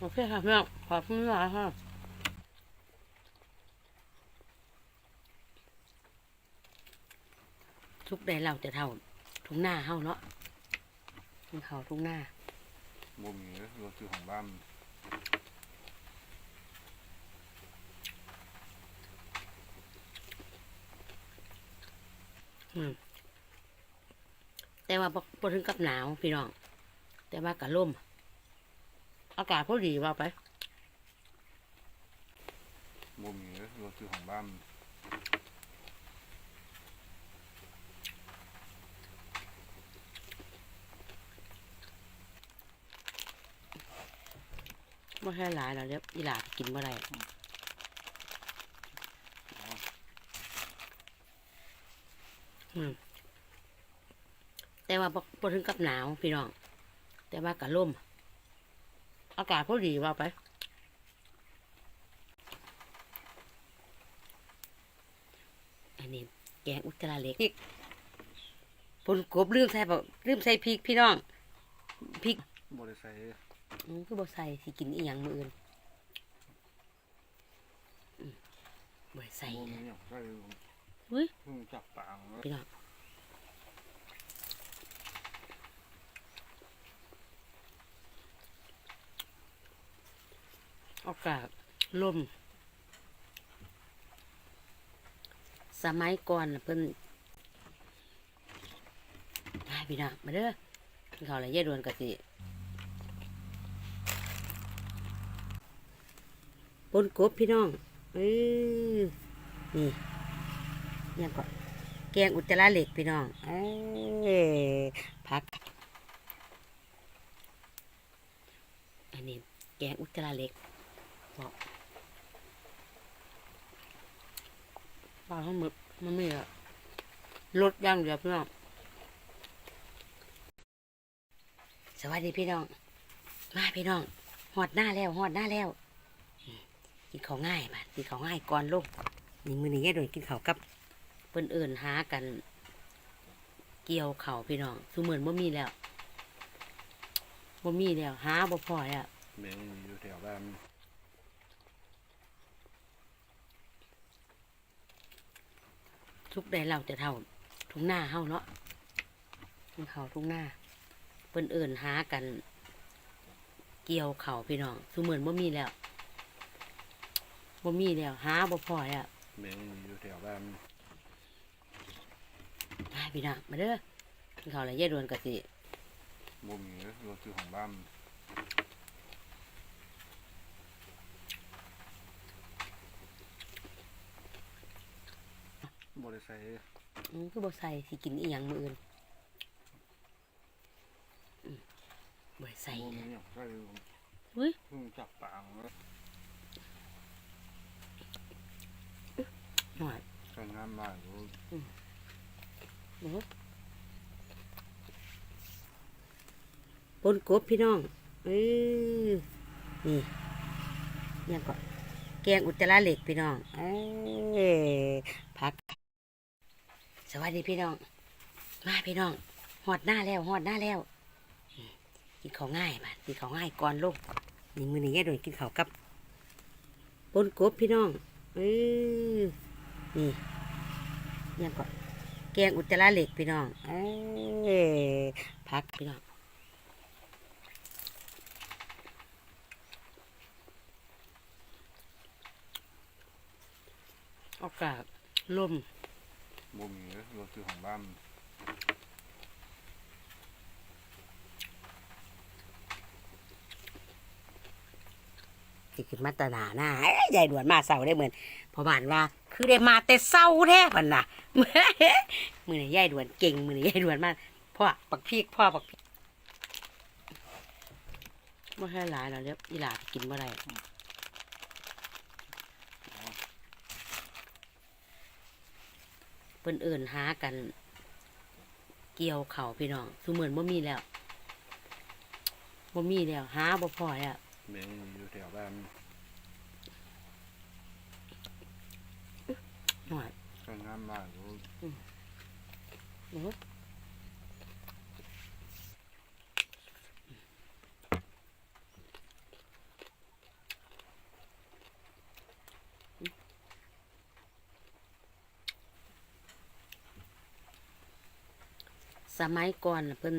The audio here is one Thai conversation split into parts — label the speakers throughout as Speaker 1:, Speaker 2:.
Speaker 1: โอเคค่ะพี่น้องขอบคุณหลายค่ะทุกใดเราจะเท่าทุ่งหน้าเฮาเนาะมันเขาทุ่งหน้า
Speaker 2: บ่มีเลยรถอยู่ของบ้าน
Speaker 1: อืมแต่ว่าบ่บ่ถึงกับหนาวพี่น้อง แต่ว่ากับลม อากาศพอดีว่าไป
Speaker 2: บ่มีเลยรถอยู่ของบ้าน
Speaker 1: ไม่ใช่หลายหรอกเดี๋ยวอีหลากินเมื่อไรอืมแต่ว่าบ่บ่ถึงกับหนาวพี่น้อง แต่ว่ากับลม อากาศพอดีว่าไปอันนี้แกงอุจจาระเล็กปนกบลืมใส่บอกลืมใส่พริกพี่น้องพริก
Speaker 2: บ่ได้ใส่
Speaker 1: อืมคือบ่ใส่สิกินอีหยังมื้ออื่นอืมบ่ได้ใส่
Speaker 2: บ่มี
Speaker 1: นะ
Speaker 2: หยังใส่
Speaker 1: เฮ้ย
Speaker 2: เพิ่งจับปลามา
Speaker 1: พี่น้อง อากาศลม สมัยก่อนเพิ่นได้พี่น้องมาเด้อกินข้าวแล้วยายดวนกะสิปนกบพี่น้องเออนี่ยังก่อนแกงอุจจาระเหล็กพี่น้อง เอ้ยพัก อันนี้แกงอุจจาระเหล็ก บอกปลาทั้งหมดมันไม่อะลดอย่างเดียวพี่น้อง สวัสดีพี่น้อง มาพี่น้อง หอดหน้าแล้วหอดหน้าแล้วอืมกินข้าวง่ายป่ะกินข้าวง่ายก่อนลูกนี่มือนี้แย่โดนกินข้าวกับเปิ้นเอิ่นหากัน เกี่ยวเข่าวพี่น้องคือเหมือนบ่มีแล้วบ่มีแล้วหาบ่พอแล้ว
Speaker 2: แมงอยู่แถวบ้าน
Speaker 1: ทุกใดเราจะเท่าทุ่งหน้าเฮาเนาะมันเขาทุ่งหน้าเปิ้นเอิ่นหากัน เกี่ยวเข่าวพี่น้องคือเหมือนบ่มีแล้วบ่มีแล้วหาบ่พอแล้ว
Speaker 2: แมงอยู่แถวบ้าน
Speaker 1: ได้พี่น้องมาเด้อกินข้าวแล้วยายดวนกะสิ
Speaker 2: บ่มีเลยรถอยู่ของบ้าน บ่ได้ใส่
Speaker 1: อืมคือบ่ใส่สิกินอีหยังมื้ออื่นอืมบ่ได้ใส่
Speaker 2: บ่มี
Speaker 1: นะ
Speaker 2: หยังใส่
Speaker 1: เฮ้ย
Speaker 2: เพิ่งจับปลามา
Speaker 1: หน่อย
Speaker 2: ใส่น้ำลายอยู่
Speaker 1: โอ้ปนกบพี่น้องเออนี่ยังก่อนแกงอุจจาระเหล็กพี่น้องเอ้ยพักส วัสดีพี่น้อง มาพี่น้องหอดหน้าแล้วหอดหน้าแล้วกินข้าวง่ายป่ะกินข้าวง่ายก่อนลูกนี่มือนี้แย่โดนกินข้าวกับปนกบพี่น้องเออนี่ยังก่อนแกงอุจจาระเหล็กพี่น้องเอ้ยพักพี่น้องอากาศลม
Speaker 2: บ่มีเลยรถอยู่ของบ้าน
Speaker 1: สิขึ้นมาตหนาหน้าเอ้ยยายด่วนมาเศร้าได้เหมือนพอบานว่า คือได้มาแต่เศร้าแท้พันน่ะมือนี่ยายด่วนเก่ง มือนี่ยายด่วนมากพ่อปักพีกพ่อปักพีกไม่ใช่หลายเราเรียกอีหลากินเมื่อไร เปิ้นเอิ่นหากัน เกี่ยวเข่าวพี่น้องคือเหมือนบ่มีแล้วบ่มีแล้วหาบ่พอแล้ว
Speaker 2: แมงอยู่แถวบ้าน
Speaker 1: หน่อย
Speaker 2: ใส่น้ำลายอยู่
Speaker 1: โอ้ สมัยก่อนเพิ่น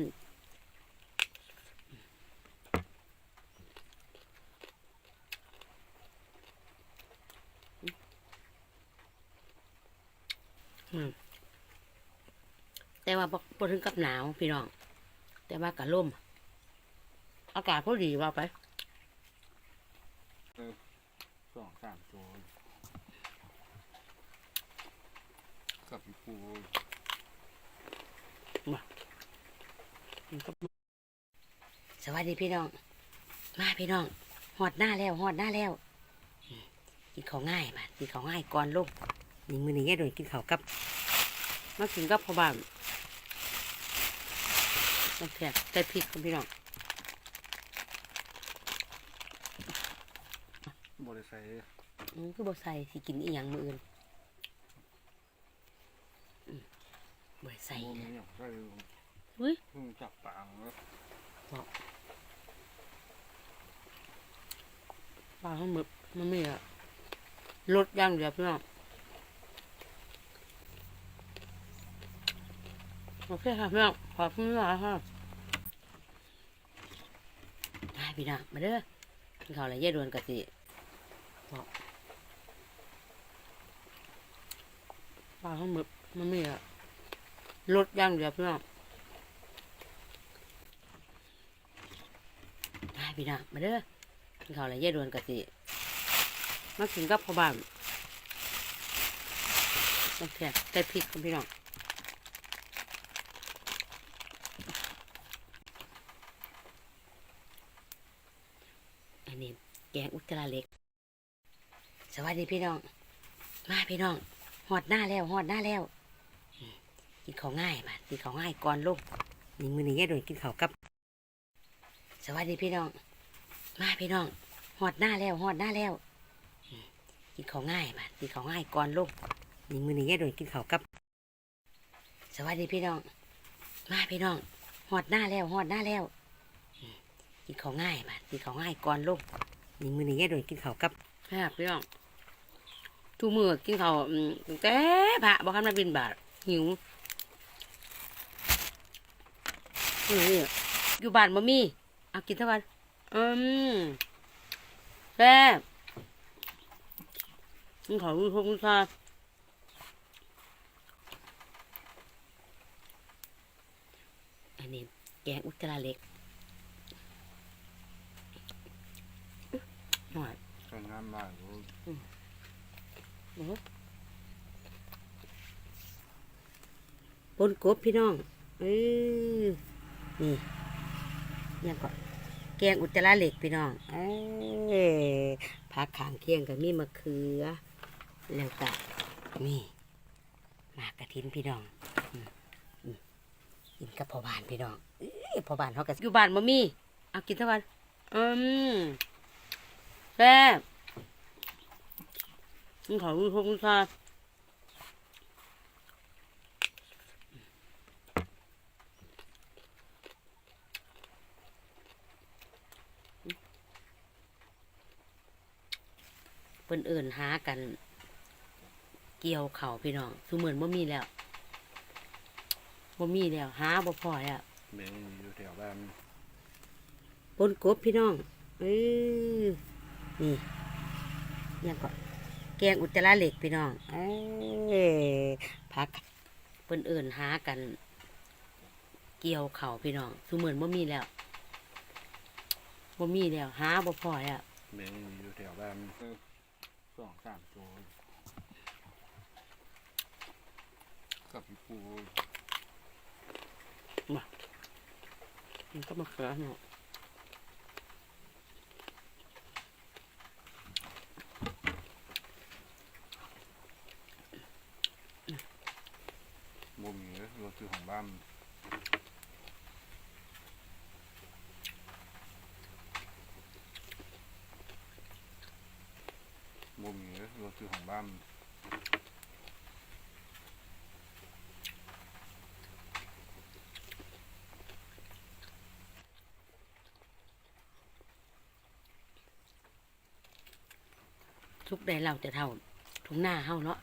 Speaker 1: แต่ว่าบ่ถึงกับหนาวพี่น้อง แต่ว่าก็ล่มอากาศพอดีว่าไป
Speaker 2: สองสามตัวกับพี่ปู
Speaker 1: สวัสดีพี่น้อง มาพี่น้องหอดหน้าแล้วหอดหน้าแล้วอืมกินข้าวง่ายมากินข้าวง่ายก่อนลูกนี่มือนี้แย่โดนกินข้าวกับมากินกับพ่อบ้านน้ำแข็งใส่พริกครับพี่น้อง
Speaker 2: บริใส่
Speaker 1: อืมคือบ่ใส่สิกินอีหยังมืออื่นอืมบ่ได้ ใส่
Speaker 2: โมมี
Speaker 1: นะ
Speaker 2: อย่างใส่
Speaker 1: เฮ้ย
Speaker 2: เพิ่งจับปางแล้ว
Speaker 1: ปลาข้างหมึกมันไม่อะรสย่างเดียวพี่น้องโอเคค่ะพี่น้องขอบคุณมากค่ะมาพี่น้องมาเด้อกินข้าวอะไรเย่ดวนกะสิบอกปลาข้างหมึกมันไม่อะ รสย่างเดียวพี่น้องมาพี่น้องมาเด้อกินข้าวอะไรเย่ดวนกะสิมากินกับพ่อบ้านน้ำแข็งใส่พริกครับพี่น้องอันนี้แกงอุจจาระเล็ก สวัสดีพี่น้อง มาพี่น้องหอดหน้าแล้วหอดหน้าแล้ว กินข้าวง่ายมากินข้าวง่ายก่อนลูกนี่มือนี้แย่โดนกินข้าวกับ สวัสดีพี่น้อง มาพี่น้องหอดหน้าแล้วหอดหน้าแล้วกินข้าวง่ายมากินข้าวง่ายก่อนลูกนี่มือนี้แย่โดนกินข้าวกับ สวัสดีพี่น้อง มาพี่น้องหอดหน้าแล้วหอดหน้าแล้วกินข้าวง่ายมากินข้าวง่ายก่อนลูกนี่มือนี้แย่โดนกินข้าวกับแซ่บพี่น้องทุกมือกินข้าวอืมตั้งแต่พระบอกคันมาบินบาทหิวเอออยู่บ้านบ่มีเอากินเท่าวันอืมแซ่บกินข้าวรู้ทุกชาอันนี้แกงอุจจาระเล็กหน่อย
Speaker 2: ใส่น้ำได้รู้
Speaker 1: ปนกบพี่น้องเออ นี่เนี่ยก็แกงอุจจาระเหล็กพี่น้องเออผักขางเคียงกับมีมะเขือ แล้วก็นี่หมากกระถินพี่น้องอืมอืมกินกับพ่อบ้านพี่น้องเอ้พ่อบ้านเขาก็อยู่บ้านบ่มีเอากินเท่าวันอืมแซ่บข้าวรู้ทุกชาติ เพิ่นเอิ่นหากัน เกี่ยวเข่าวพี่น้องคือเหมือนบ่มีแล้วบ่มีแล้วหาบ่พอแล้ว
Speaker 2: แมงอยู่แถวบ้าน
Speaker 1: ปนกบพี่น้องเออนี่เนี่ยก็แกงอุจจาระเหล็กพี่น้องเออผักเพิ่นเอิ่นหากัน เกี่ยวเข่าวพี่น้องคือเหมือนบ่มีแล้วบ่มีแล้วหาบ่พอแล้ว
Speaker 2: แมงอยู่แถวบ้าน สองสามตัวกับพี่ปู
Speaker 1: มันก็มาเขือเนาะ
Speaker 2: โมมีรถซื้อของบ้าน โมมีรถซื้อของบ้าน
Speaker 1: ทุกใดเราจะเท่าทุกหน้าเฮาเนาะ